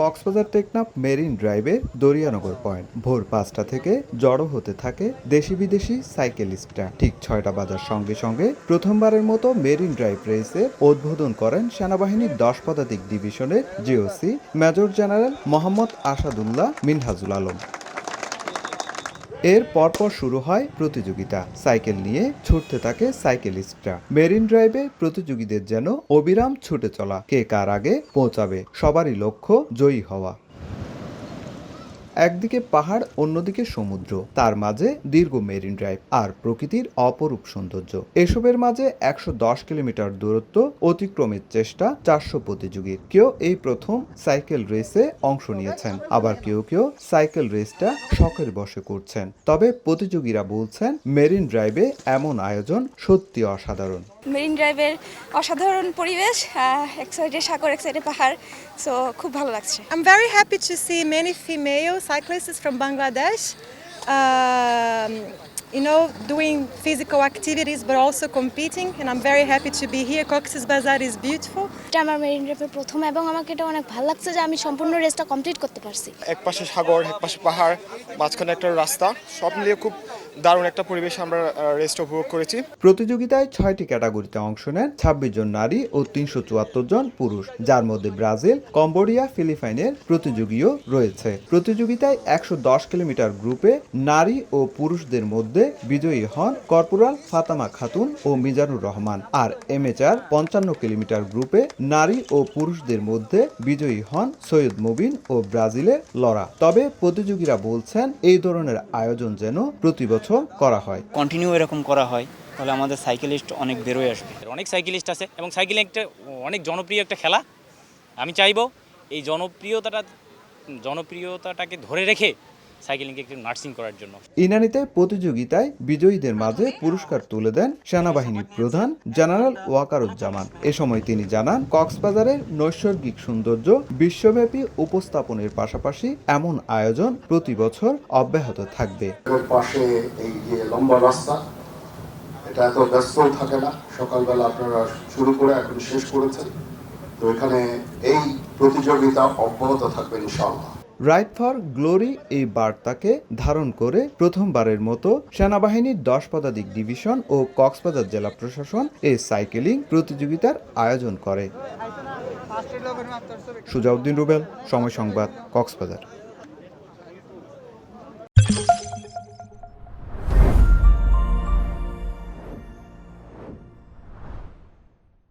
Cox's Bazar Teknaf marine ড্রাইভে Dariyanagar point. ভোর পাঁচটা থেকে জড়ো হতে থাকে দেশি বিদেশি সাইকেলিস্টরা। ঠিক ছয়টা বাজার সঙ্গে সঙ্গে প্রথমবারের মতো মেরিন ড্রাইভ রেসে উদ্বোধন করেন সেনাবাহিনীর দশ পদাতিক ডিভিশনের GOC major general Mohammad Asadullah Minhajul Alam. এর পরপর শুরু হয় প্রতিযোগিতা। সাইকেল নিয়ে ছুটতে থাকে সাইকেলিস্টরা। মেরিন ড্রাইভে প্রতিযোগীদের যেন অবিরাম ছুটে চলা। কে কার আগে পৌঁছাবে, সবারই লক্ষ্য জয়ী হওয়া। একদিকে পাহাড় অন্যদিকে সমুদ্র। তার মাঝে দীর্ঘ মেরিন ড্রাইভ আর প্রকৃতির অপরূপ সৌন্দর্য। এসবের মাঝে একশো দশ কিলোমিটার দূরত্ব অতিক্রমের চেষ্টা চারশো প্রতিযোগীর। কেউ এই প্রথম সাইকেল রেসে অংশ নিয়েছেন আবার কেউ কেউ সাইকেল রেসটা শখের বসে করছেন। তবে প্রতিযোগীরা বলছেন মেরিন ড্রাইভে এমন আয়োজন সত্যি অসাধারণ। মেরিন ড্রাইভের অসাধারণ পরিবেশ এক সাইডে সাগর এক সাইডে পাহাড় সো খুব ভালো লাগছে। I'm very happy to see many female cyclists from Bangladesh, um, you know, doing physical activities but also competing. And I'm very happy to be here. Cox's Bazar is beautiful. এটা আমার marine ড্রাইভের প্রথম এবং আমাকে এটা অনেক ভালো লাগছে যে আমি সম্পূর্ণ রেসটা কমপ্লিট করতে পারছি এক পাশে সাগর এক পাশে পাহাড় মাঝখানে একটা রাস্তা সব মিলিয়ে খুব দারুণ একটা পরিবেশ আমরা রেস্ট উপভোগ করেছি। প্রতিযোগিতায় ছয়টি ক্যাটাগরিতে অংশ নেন ছাব্বিশ জন নারী ও তিনশো চুয়াত্তর জন পুরুষ, যার মধ্যে ব্রাজিল, কম্বোডিয়া, ফিলিপাইনের প্রতিযোগীও রয়েছে। প্রতিযোগিতায় একশো দশ কিলোমিটার গ্রুপে নারী ও পুরুষদের মধ্যে বিজয়ী হন কর্পোরাল ফাতামা খাতুন ও মিজানুর রহমান। আর এমএচআর পঞ্চান্ন কিলোমিটার গ্রুপে নারী ও পুরুষদের মধ্যে বিজয়ী হন সৈয়দ মুবিন ও ব্রাজিলের লরা। তবে প্রতিযোগীরা বলছেন, এই ধরনের আয়োজন যেন প্রতি বছর করা হয়। কন্টিনিউ এরকম করা হয়, তাহলে আমাদের সাইকেলিস্ট অনেক বেরোয় আসবে। অনেক সাইকেলিস্ট আছে, এবং সাইকেলিং একটা অনেক জনপ্রিয় একটা খেলা। আমি চাইব এই জনপ্রিয়তাটা জনপ্রিয়তাটাকে ধরে রেখে সাইকেলিংকে একটু নার্সিং করার জন্য। ইনানিতে প্রতিযোগিতায় বিজয়ীদের মাঝে পুরস্কার তুলে দেন সেনাবাহিনীর প্রধান জেনারেল ওয়াকারুজ্জামান। এ সময় তিনি জানান কক্সবাজারের নৈসর্গিক সৌন্দর্য বিশ্বব্যাপী উপস্থাপনের পাশাপাশি এমন আয়োজন প্রতি বছর অব্যাহত থাকবে। পাশে এই যে লম্বা রাস্তা এটা এত ব্যস্তও থাকে না। সকালবেলা আপনারা শুরু করে এখন শেষ করেছেন। তো এখানে এই প্রতিযোগিতা অব্যাহত থাকবে ইনশাআল্লাহ। রাইট ফর গ্লোরি এই বার্তাকে ধারণ করে প্রথমবারের মতো সেনাবাহিনীর দশ পদাতিক ডিভিশন ও কক্সবাজার জেলা প্রশাসন এই সাইকেলিং প্রতিযোগিতার আয়োজন করে। সুজাউদ্দিন রুবেল সময় সংবাদ কক্সবাজার।